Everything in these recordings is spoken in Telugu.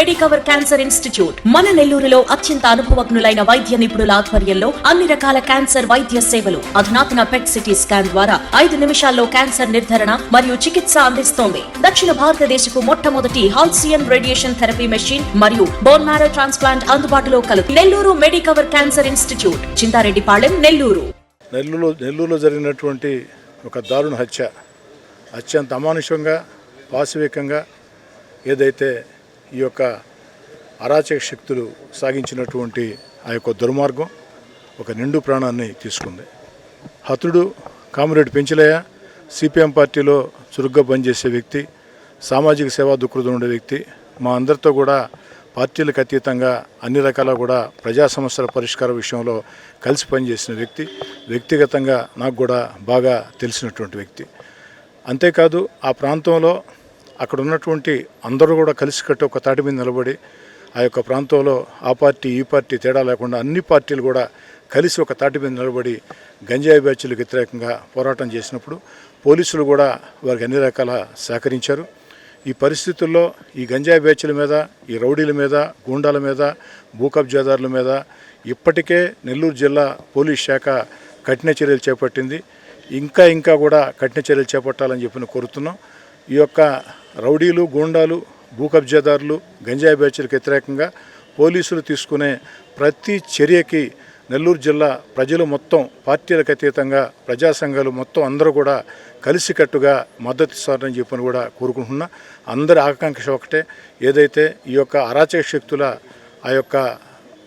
మెడికవర్ క్యాన్సర్ ఇన్స్టిట్యూట్ మన నెల్లూరులో అత్యంత అనుభవజ్ఞులైన వైద్య నిపుణుల ఆధ్వర్యంలో అన్ని రకాల క్యాన్సర్ వైద్య సేవలు అధునాతన పెట్ సిటీ స్కాన్ ద్వారా ఐదు నిమిషాల్లో క్యాన్సర్ నిర్ధారణ మరియు చికిత్స అందిస్తోంది. దక్షిణ భారతదేశపు మొట్టమొదటి హాల్సియన్ రేడియేషన్ థెరపీ మెషిన్ మరియు బోన్ మ్యారో ట్రాన్స్ప్లాంట్ అందుబాటులో కలదు Nellore Medicover cancer institute Chintareddypalem Nellore. నెల్లూరులో నెల్లూరులో జరిగినటువంటి ఒక దారుణ హత్య. అత్యంత అమానుషంగా పాశవికంగా ఏదైతే ఈ యొక్క అరాచక శక్తులు సాగించినటువంటి ఆ యొక్క దుర్మార్గం ఒక నిండు ప్రాణాన్ని తీసుకుంది. హతుడు కామరేడ్ పెంచలయ్య సిపిఎం పార్టీలో చురుగ్గా పనిచేసే వ్యక్తి సామాజిక సేవా దుఃఖృతం ఉండే వ్యక్తి మా అందరితో కూడా పార్టీలకు అతీతంగా అన్ని రకాల కూడా ప్రజా సమస్యల పరిష్కార విషయంలో కలిసి పనిచేసిన వ్యక్తి వ్యక్తిగతంగా నాకు కూడా బాగా తెలిసినటువంటి వ్యక్తి. అంతేకాదు ఆ ప్రాంతంలో అక్కడ ఉన్నటువంటి అందరూ కూడా కలిసికట్టి ఒక తాటి మీద నిలబడి ఆ యొక్క ప్రాంతంలో ఆ పార్టీ ఈ పార్టీ తేడా లేకుండా అన్ని పార్టీలు కూడా కలిసి ఒక తాటి మీద నిలబడి గంజాయి బ్యాచ్లకు వ్యతిరేకంగా పోరాటం చేసినప్పుడు పోలీసులు కూడా వారికి అన్ని రకాల సహకరించారు. ఈ పరిస్థితుల్లో ఈ గంజాయి బ్యాచ్ల మీద ఈ రౌడీల మీద గూండాల మీద భూకబ్జాదారుల మీద ఇప్పటికే నెల్లూరు జిల్లా పోలీస్ శాఖ కఠిన చర్యలు చేపట్టింది. ఇంకా ఇంకా కూడా కఠిన చర్యలు చేపట్టాలని చెప్పి కోరుతున్నాం. ఈ యొక్క రౌడీలు గూండాలు భూ కబ్జాదారులు గంజాయి బ్యాచ్లకు వ్యతిరేకంగా పోలీసులు తీసుకునే ప్రతి చర్యకి నెల్లూరు జిల్లా ప్రజలు మొత్తం పార్టీలకు అతీతంగా ప్రజా సంఘాలు మొత్తం అందరూ కూడా కలిసికట్టుగా మద్దతు ఇస్తారని చెప్పని కూడా కోరుకుంటున్నా. అందరి ఆకాంక్ష ఒకటే ఏదైతే ఈ యొక్క అరాచక శక్తుల ఆ యొక్క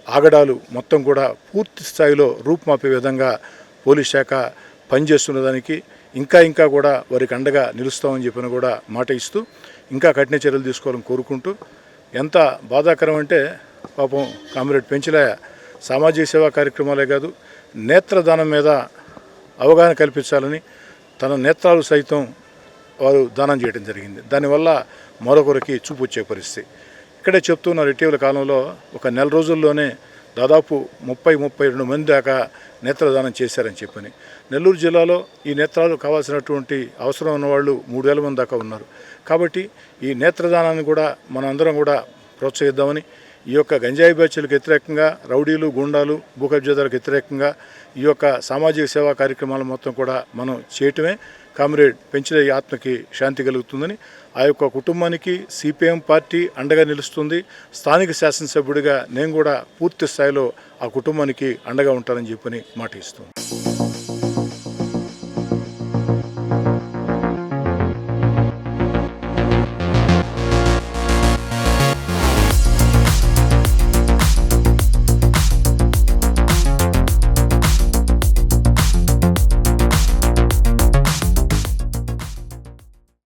ఆగడాలు మొత్తం కూడా పూర్తి స్థాయిలో రూపుమాపే విధంగా పోలీస్ శాఖ పనిచేస్తున్న దానికి ఇంకా ఇంకా కూడా వారికి అండగా నిలుస్తామని చెప్పిన కూడా మాట ఇస్తూ ఇంకా కఠిన చర్యలు తీసుకోవాలని కోరుకుంటూ ఎంత బాధాకరం అంటే పాపం కామ్రేడ్ పెంచలయ్య సామాజిక సేవా కార్యక్రమాలే కాదు నేత్రదానం మీద అవగాహన కల్పించాలని తన నేత్రాలు సైతం వారు దానం చేయడం జరిగింది. దానివల్ల మరొకరికి చూపు వచ్చే పరిస్థితి. ఇక్కడే చెప్తున్నారు ఇటీవల కాలంలో ఒక నెల రోజుల్లోనే దాదాపు ముప్పై ముప్పై రెండు మంది దాకా నేత్రదానం చేశారని చెప్పని. నెల్లూరు జిల్లాలో ఈ నేత్రాలు కావాల్సినటువంటి అవసరం ఉన్నవాళ్ళు మూడు వేల మంది దాకా ఉన్నారు. కాబట్టి ఈ నేత్రదానాన్ని కూడా మనందరం అందరం కూడా ప్రోత్సహిద్దామని ఈ యొక్క గంజాయి బ్యాచ్లకు వ్యతిరేకంగా రౌడీలు గుండాలు భూకబ్జాదాలకు వ్యతిరేకంగా ఈ యొక్క సామాజిక సేవా కార్యక్రమాలు మొత్తం కూడా మనం చేయటమే. కామ్రేడ్ పెంచిన ఈ ఆత్మకి శాంతి కలుగుతుందని. ఆ యొక్క కుటుంబానికి సిపిఎం పార్టీ అండగా నిలుస్తుంది. స్థానిక శాసనసభ్యుడిగా నేను కూడా పూర్తి స్థాయిలో ఆ కుటుంబానికి అండగా ఉంటానని చెప్పని మాట ఇస్తుంది.